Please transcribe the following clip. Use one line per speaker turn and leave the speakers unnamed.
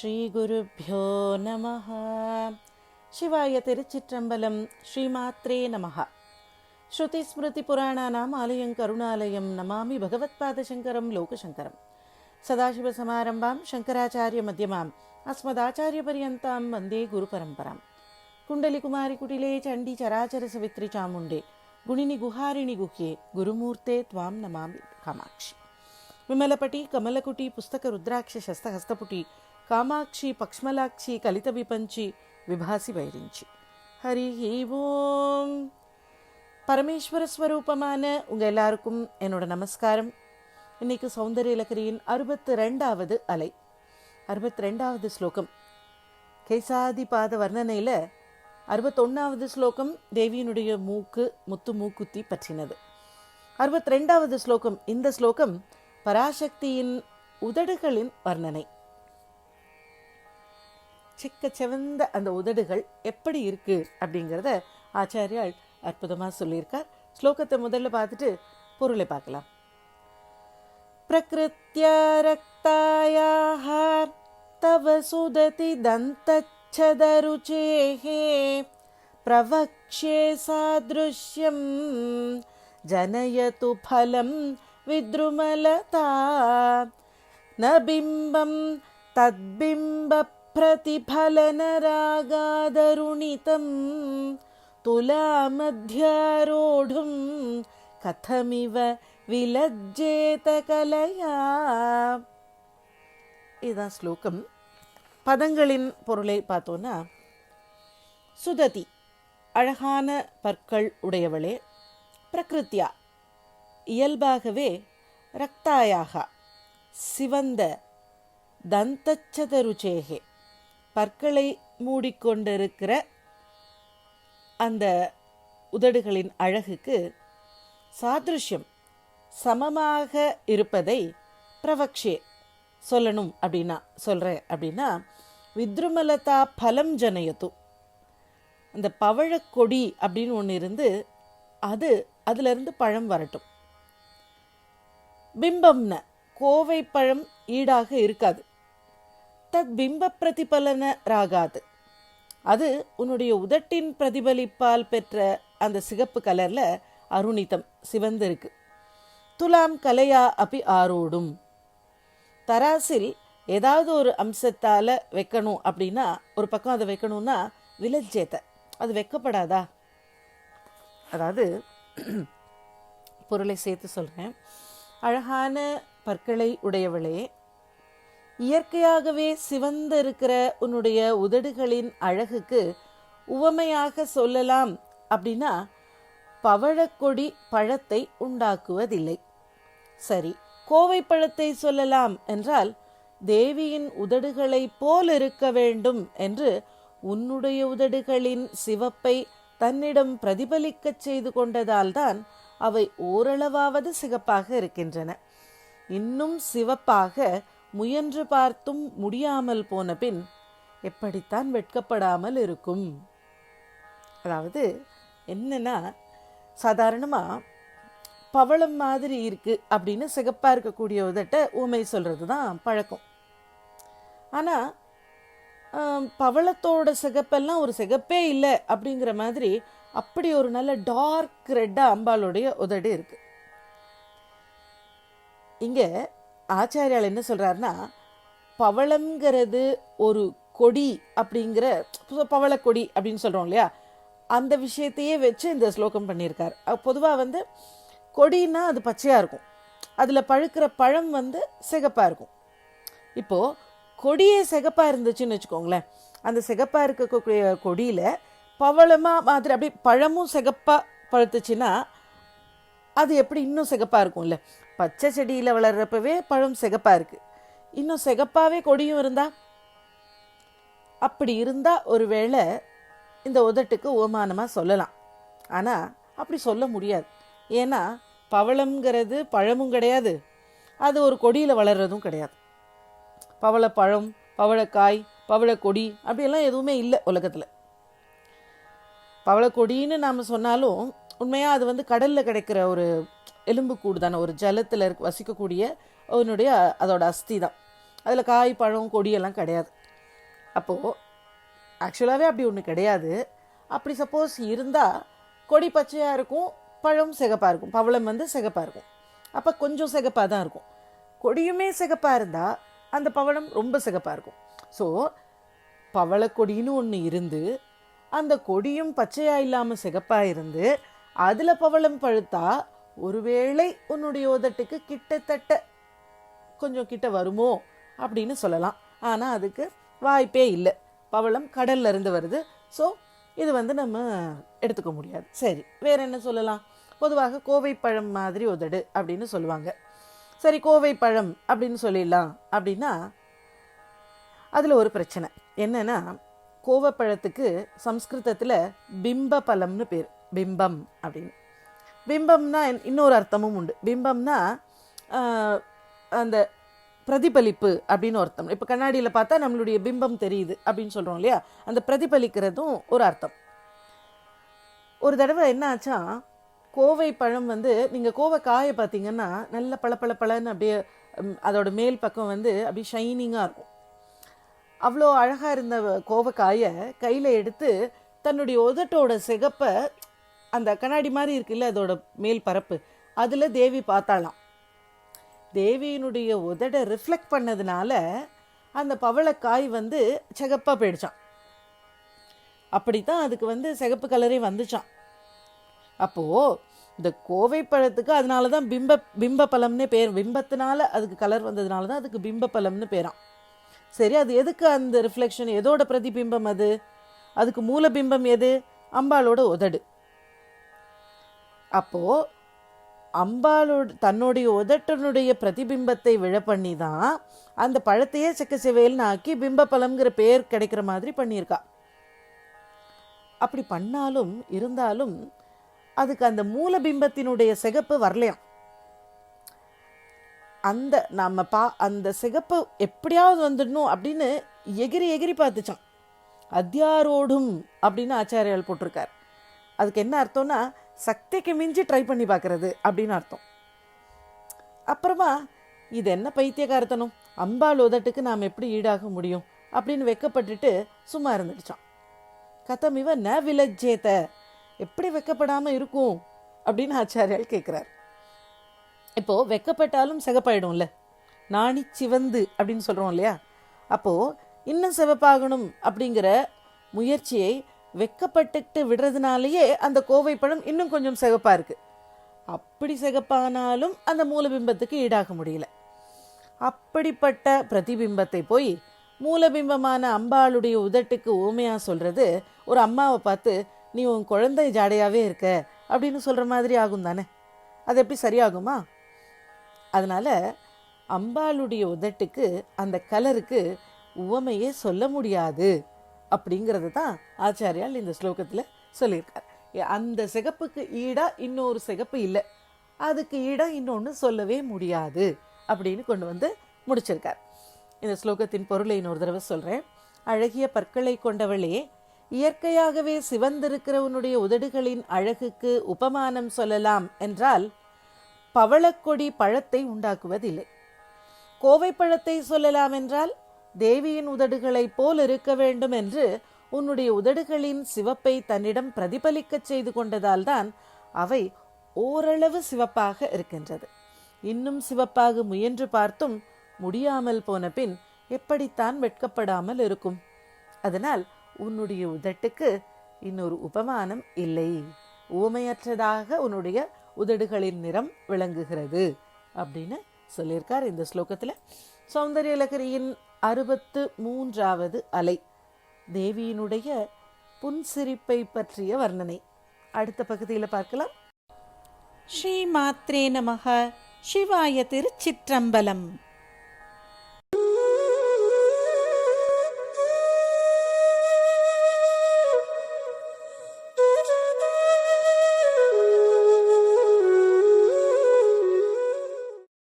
ஸ்ரீகுருப்போ நமः சிவாய திருச்சிற்றம்பலம் ஸ்ரீமாத்ரே நமः ஸ்ருதிஸ்மிருதிபுராணானாம் ஆலயம் கருணாலயம் நமாமி பகவத்பாதசங்கரம் லோகசங்கரம் சதாசிவசமாரம்பாம் சங்கராச்சாரிய மத்தியமாம் அஸ்மதாச்சாரியபர்யந்தாம் வந்தே குருபரம்பராம் குண்டலிகுமாரி குட்டிலே சண்டி சராச்சர சவித்ரி சாமுண்டே குணினி குஹாரிணி குஹ்யே குருமூர்த்தே த்வாம் நமாமி காமாட்சி విమలపటి కమలకుటి పుస్తక రుద్రాక్ష శస్తహస్తపుటి కామాక్షి పక్ష్మలాక్షి కలిత విపంచి விபாசி வைரிஞ்சி ஹரி ஓம் பரமேஸ்வர ஸ்வரூபமான உங்கள் எல்லாருக்கும் என்னோட நமஸ்காரம் இன்னைக்கு சௌந்தரிய இலக்கரியின் அறுபத்தி ரெண்டாவது அலை அறுபத்தி ரெண்டாவது ஸ்லோகம் கேசாதிபாத வர்ணனையில் அறுபத்தொன்னாவது ஸ்லோகம் தேவியினுடைய மூக்கு முத்து மூக்குத்தி பற்றினது அறுபத்தி ரெண்டாவது ஸ்லோகம் இந்த ஸ்லோகம் பராசக்தியின் உதடுகளின் வர்ணனை செக்க செவந்த அந்த உதடுகள் எப்படி இருக்கு அப்படிங்கிறத ஆச்சாரியால் அற்புதமாக சொல்லியிருக்கார். ஸ்லோகத்தை முதல்ல பார்த்துட்டு பொருளை பார்க்கலாம். பிரகிருத்திய ரக்தாயாக தவ சுததி தந்தச்சதருச்சேகே பிரவக்ஷே சாதிருஷ்யம் ஜனயது பலம் வித்ருமலதா ந பிம்பம் தத்பிம்ப तद्बिम्बप्रतिफलनरागादरुणितं तुलामध्यारोढुं कथमिव विलज्जेत कलया இதுதான் ஸ்லோகம் பதங்களின் பொருளை பார்த்தோன்னா சுததி அழகான பற்கள் உடையவளே பிரகிருத்தியா இயல்பாகவே ரக்தாயாக சிவந்த தந்தச்சதருச்சேகே பற்களை மூடிக்கொண்டிருக்கிற அந்த உதடுகளின் அழகுக்கு சாதிருஷ்யம் சமமாக இருப்பதை பிரவக்ஷே சொல்லணும் அப்படின்னா சொல்கிறேன் அப்படின்னா வித்ருமலதா பலம் ஜனயத்து அந்த பவழக்கொடி அப்படின்னு ஒன்று இருந்து அது அதிலிருந்து பழம் வரட்டும். பிம்பம்ன கோவை பழம் ஈடாக இருக்காது. தத் பிம்ப பிரதிபலன ராகாது அது உன்னுடைய உதட்டின் பிரதிபலிப்பால் பெற்ற அந்த சிகப்பு கலரில் அருணிதம் சிவந்திருக்கு. துலாம் கலையா அப்படி ஆரோடும். தராசில் ஏதாவது ஒரு அம்சத்தால் வைக்கணும் அப்படின்னா ஒரு பக்கம் அதை வைக்கணும்னா விலஜேத்த அது வைக்கப்படாதா? அதாவது பொருளை சேர்த்து சொல்கிறேன் அழகான பற்களை உடையவளே இயற்கையாகவே சிவந்து இருக்கிற உன்னுடைய உதடுகளின் அழகுக்கு உவமையாக சொல்லலாம் அப்படின்னா பவழக்கொடி பழத்தை உண்டாக்குவதில்லை. சரி கோவை பழத்தை சொல்லலாம் என்றால் தேவியின் உதடுகளைப் போல் இருக்க வேண்டும் என்று உன்னுடைய உதடுகளின் சிவப்பை தன்னிடம் பிரதிபலிக்கச் செய்து கொண்டதால்தான் அவை ஓரளவாவது சிகப்பாக இருக்கின்றன. இன்னும் சிவப்பாக முயன்று பார்த்தும் முடியாமல் போன பின் எப்படித்தான் வெட்கப்படாமல் இருக்கும்? அதாவது என்னன்னா சாதாரணமாக பவளம் மாதிரி இருக்கு அப்படின்னு சிகப்பாக இருக்கக்கூடிய உதட்ட ஊமை சொல்கிறது தான் பழக்கம் ஆனால் பவளத்தோட சிகப்பெல்லாம் ஒரு சிகப்பே இல்லை அப்படிங்கிற மாதிரி அப்படி ஒரு நல்ல டார்க் ரெட்டாக அம்பாளுடைய உதடு இருக்கு. இங்கே ஆச்சாரியால் என்ன சொல்கிறாருன்னா பவளங்கிறது ஒரு கொடி அப்படிங்கிற பவளக்கொடி அப்படின்னு சொல்கிறோம் இல்லையா? அந்த விஷயத்தையே வச்சு இந்த ஸ்லோகம் பண்ணியிருக்கார். பொதுவாக வந்து கொடின்னா அது பச்சையாக இருக்கும். அதில் பழுக்கிற பழம் வந்து சிகப்பாக இருக்கும். இப்போது கொடியே சிகப்பாக இருந்துச்சுன்னு வச்சுக்கோங்களேன். அந்த சிகப்பாக இருக்கக்கூடிய கொடியில் பவளமாக மாதிரி அப்படியே பழமும் சிகப்பாக பழுத்துச்சுன்னா அது எப்படி இன்னும் சிகப்பாக இருக்கும்ல? பச்சை செடியில் வளர்கிறப்பவே பழம் சிகப்பாக இருக்குது இன்னும் சிகப்பாகவே கொடியும் இருந்தா? அப்படி இருந்தால் ஒருவேளை இந்த உதட்டுக்கு ஓமானமாக சொல்லலாம். ஆனால் அப்படி சொல்ல முடியாது. ஏன்னா பவளம்ங்கிறது பழமும் கிடையாது. அது ஒரு கொடியில் வளர்கிறதும் கிடையாது. பவளப்பழம் பவளக்காய் பவளக்கொடி அப்படியெல்லாம் எதுவுமே இல்லை உலகத்தில். பவளக்கொடின்னு நாம் சொன்னாலும் உண்மையாக அது வந்து கடலில் கிடைக்கிற ஒரு எலும்பு கூடு தானே ஒரு ஜலத்தில் இருக்க வசிக்கக்கூடிய அதனுடைய அதோட அஸ்தி தான். அதில் காய் பழம் கொடியெல்லாம் கிடையாது. அப்போது ஆக்சுவலாகவே அப்படி ஒன்று கிடையாது. அப்படி சப்போஸ் இருந்தால் கொடி பச்சையாக இருக்கும் பழம் சிகப்பாக இருக்கும் பவளம் வந்து சிகப்பாக இருக்கும். அப்போ கொஞ்சம் சிகப்பாக தான் இருக்கும். கொடியுமே சிகப்பாக இருந்தால் அந்த பவளம் ரொம்ப சிகப்பாக இருக்கும். ஸோ பவளக்கொடின்னு ஒன்று இருந்து அந்த கொடியும் பச்சையாக இல்லாமல் சிகப்பாக இருந்து அதில் பவளம் பழுத்தா ஒருவேளை உன்னுடைய உதட்டுக்கு கிட்டத்தட்ட கொஞ்சம் கிட்ட வருமோ அப்படின்னு சொல்லலாம். ஆனால் அதுக்கு வாய்ப்பே இல்லை. பவளம் கடல்ல இருந்து வருது. ஸோ இது வந்து நம்ம எடுத்துக்க முடியாது. சரி வேற என்ன சொல்லலாம்? பொதுவாக கோவை பழம் மாதிரி உதடு அப்படின்னு சொல்லுவாங்க. சரி கோவை பழம் அப்படின்னு சொல்லிடலாம் அப்படின்னா அதில் ஒரு பிரச்சனை. என்னென்னா கோவப்பழத்துக்கு சம்ஸ்கிருதத்தில் பிம்ப பழம்னு பேர். பிம்பம் அப்படின்னு. பிம்பம்னா இன்னொரு அர்த்தமும் உண்டு. பிம்பம்னா அந்த பிரதிபலிப்பு அப்படின்னு அர்த்தம். இப்போ கண்ணாடியில் பார்த்தா நம்மளுடைய பிம்பம் தெரியுது அப்படின்னு சொல்கிறோம் இல்லையா? அந்த பிரதிபலிக்கிறதும் ஒரு அர்த்தம். ஒரு தடவை என்ன ஆச்சா கோவை பழம் வந்து நீங்கள் கோவை காயை பார்த்தீங்கன்னா நல்ல பளபள பழன்னு அப்படியே அதோட மேல் பக்கம் வந்து அப்படியே ஷைனிங்காக இருக்கும். அவ்வளோ அழகாக இருந்த கோவக்காயை கையில் எடுத்து தன்னுடைய உதட்டோட சிகப்பை அந்த கண்ணாடி மாதிரி இருக்குல்ல அதோட மேல் பரப்பு. அதில் தேவி பார்த்தாலாம் தேவியினுடைய உதடை ரிஃப்ளெக்ட் பண்ணதுனால அந்த பவளக்காய் வந்து சிகப்பாக போயிடுச்சான் அப்படித்தான் அதுக்கு வந்து சிகப்பு கலரே வந்துச்சான் அப்போது இந்த கோவை பழத்துக்கு அதனால தான் பிம்ப பிம்ப பழம்னே பேர் பிம்பத்தினால அதுக்கு கலர் வந்ததுனால தான் அதுக்கு பிம்ப பழம்னு பேரான் சரி அது எதுக்கு அந்த ரிஃப்ளெக்ஷன் எதோட பிரதிபிம்பம் அது? அதுக்கு மூலபிம்பம் எது? அம்பாளோட உதடு. அப்போ அம்பாலோட தன்னுடைய உதட்டனுடைய பிரதிபிம்பத்தை விழ பண்ணி தான் அந்த பழத்தையே செக்க செவேல்னு ஆக்கி பிம்ப பேர் கிடைக்கிற மாதிரி பண்ணியிருக்கா. அப்படி பண்ணாலும் இருந்தாலும் அதுக்கு அந்த மூல பிம்பத்தினுடைய சிகப்பு வரலையாம். அந்த நம்ம பா அந்த சிகப்பு எப்படியாவது வந்துடணும் அப்படின்னு எகிரி எகிரி பார்த்துச்சான் அத்தியாரோடும் அப்படின்னு ஆச்சாரியால் போட்டிருக்கார். அதுக்கு என்ன அர்த்தம்னா சக்திக்கு மிஞ்சி ட்ரை பண்ணி பார்க்குறது அப்படின்னு அர்த்தம். அப்புறமா இது என்ன பைத்தியகாரத்தனம்? அம்பாள் உதட்டுக்கு நாம் எப்படி ஈடாக முடியும்? அப்படின்னு வெக்கப்பட்டுட்டு சும்மா இருந்துடுச்சான். கதம் இவ ந விலஜேத. எப்படி வெக்கப்படாமல் இருக்கும்? அப்படின்னு ஆச்சாரியால் கேட்குறார். இப்போ வெக்கப்பட்டாலும் சிகப்பாயிடும்ல? நாணி சிவந்து அப்படின்னு சொல்றோம் இல்லையா? அப்போ இன்னும் சிவப்பாகணும் அப்படிங்கிற முயற்சியை வெக்கப்பட்டுட்டு விடுறதுனாலயே அந்த கோவை பழம் இன்னும் கொஞ்சம் சிகப்பா இருக்கு. அப்படி சிகப்பானாலும் அந்த மூலபிம்பத்துக்கு ஈடாக முடியல. அப்படிப்பட்ட பிரதிபிம்பத்தை போய் மூலபிம்பமான அம்பாளுடைய உதட்டுக்கு ஊமையா சொல்றது ஒரு அம்மாவை பார்த்து நீ உன் குழந்தை ஜாடையாவே இருக்க அப்படின்னு சொல்ற மாதிரி ஆகும் தானே? அது எப்படி சரியாகுமா? அதனால அம்பாளுடைய உதட்டுக்கு அந்த கலருக்கு உவமையே சொல்ல முடியாது. அப்படிங்கிறது தான் ஆச்சாரியால் இந்த ஸ்லோகத்தில் சொல்லியிருக்கார். அந்த சிகப்புக்கு ஈடா இன்னொரு சிகப்பு இல்லை. அதுக்கு ஈடா இன்னொன்று சொல்லவே முடியாது அப்படின்னு கொண்டு வந்து முடிச்சிருக்கார். இந்த ஸ்லோகத்தின் பொருளை இன்னொரு தடவை சொல்கிறேன் அழகிய பற்களை கொண்டவளே இயற்கையாகவே சிவந்திருக்கிறவனுடைய உதடுகளின் அழகுக்கு உபமானம் சொல்லலாம் என்றால் பவளக்கொடி பழத்தை உண்டாக்குவதில்லை. கோவை பழத்தை சொல்லலாம் என்றால் தேவியின் உதடுகளைப் போல் இருக்க வேண்டும் என்று உன்னுடைய உதடுகளின் சிவப்பை தன்னிடம் பிரதிபலிக்கச் செய்து கொண்டதால்தான் அவை ஓரளவு சிவப்பாக இருக்கின்றது. இன்னும் சிவப்பாக முயன்று பார்த்தும் முடியாமல் போன பின் எப்படித்தான் வெட்கப்படாமல் இருக்கும்? அதனால் உன்னுடைய உதட்டுக்கு இன்னொரு உபமானம் இல்லை. ஊமையற்றதாக உன்னுடைய உதடுகளின் நிறம் விளங்குகிறது அப்படின்னு சொல்லியிருக்கார் இந்த ஸ்லோகத்தில். சௌந்தர்யலகரியின் அறுபத்து மூன்றாவது அலை. தேவியினுடைய புன்சிரிப்பை பற்றிய வர்ணனை. அடுத்த பகுதியில் பார்க்கலாம்.
ஸ்ரீமாத்ரே நமக. சிவாய திருச்சிற்றம்பலம்.